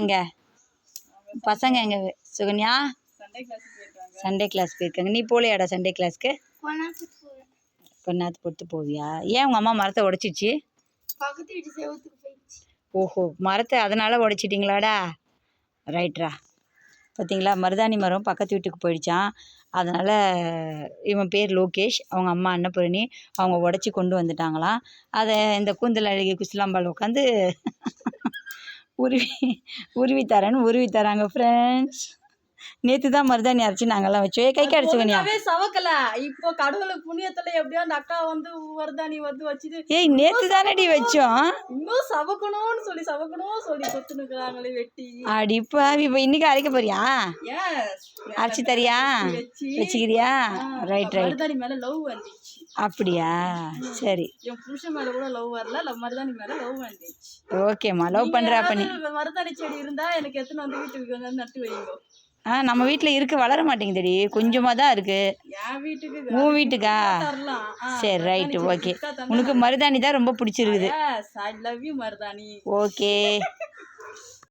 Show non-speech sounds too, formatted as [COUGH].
எங்க? பசங்க எங்க? சுகன்யா? சண்டே கிளாஸ் போயிருக்காங்க. நீ போலையாடா சண்டே கிளாஸ்க்கு கொண்டாத்து பொறுத்து போவியா? ஏன் உங்கள் அம்மா மரத்தை உடச்சிச்சு? பக்கத்து வீட்டு ஓஹோ மரத்தை அதனால் உடைச்சிட்டிங்களாடா? ரைட்ரா பார்த்தீங்களா மருதாணி மரம் பக்கத்து வீட்டுக்கு போயிடுச்சான் அதனால் இவன் பேர் லோகேஷ் அவங்க அம்மா அன்னபூரணி அவங்க உடச்சி கொண்டு வந்துட்டாங்களாம். அதை இந்த கூந்தல் அழகி குஸ்லாம்பால் உட்காந்து உருவி உருவி தரேன்னு உருவி தராங்க ஃப்ரெண்ட்ஸ் நேற்று தான் மருதாணி அரைச்சி நாங்கள்லாம் வச்சோம். ஏ கை கடிச்சுவனியா ஒழுங்காவே சவக்கல. இப்போ கடவுளுக்கு புண்ணியத்துல எப்படியோ அந்த அக்கா வந்து வருதாணி வந்து வச்சுது ஏய் நேற்று தானடி வச்சோம். இன்னும் சவக்கணும்னு சொல்லி சவக்கணும் சொல்லி கொத்துனுக்குறாங்களே வெட்டி. அடி பாவி இப்போ இன்னைக்கு அரைக்க போறியா? அரைச்சி தரியா? வச்சு. வச்சுக்கிறியா? ரைட் ரைட் மருதாணி மேல லவ் வந்துச்சு. அப்படியா? சரி. என் புருஷன் மேல கூட லவ் வரல லவ் மருதாணி மேல லவ் வந்துச்சு. ஓகேம்மா லவ் பண்ணுறா பண்ணி. மருதாணி செடி இருந்தா எனக்கு எத்தனை வந்து வீட்டுக்கு வந்து நட்டு வைங்க. ஆ நம்ம வீட்டில் இருக்கு வளர மாட்டேங்குதுடி. கொஞ்சமாக தான் இருக்கு. என் வீட்டுக்கு உன் வீட்டுக்கா? சரி ரைட்டு ஓகே உனக்கு மருதாணி தான் ரொம்ப பிடிச்சிருக்குது. ஓகே [LAUGHS]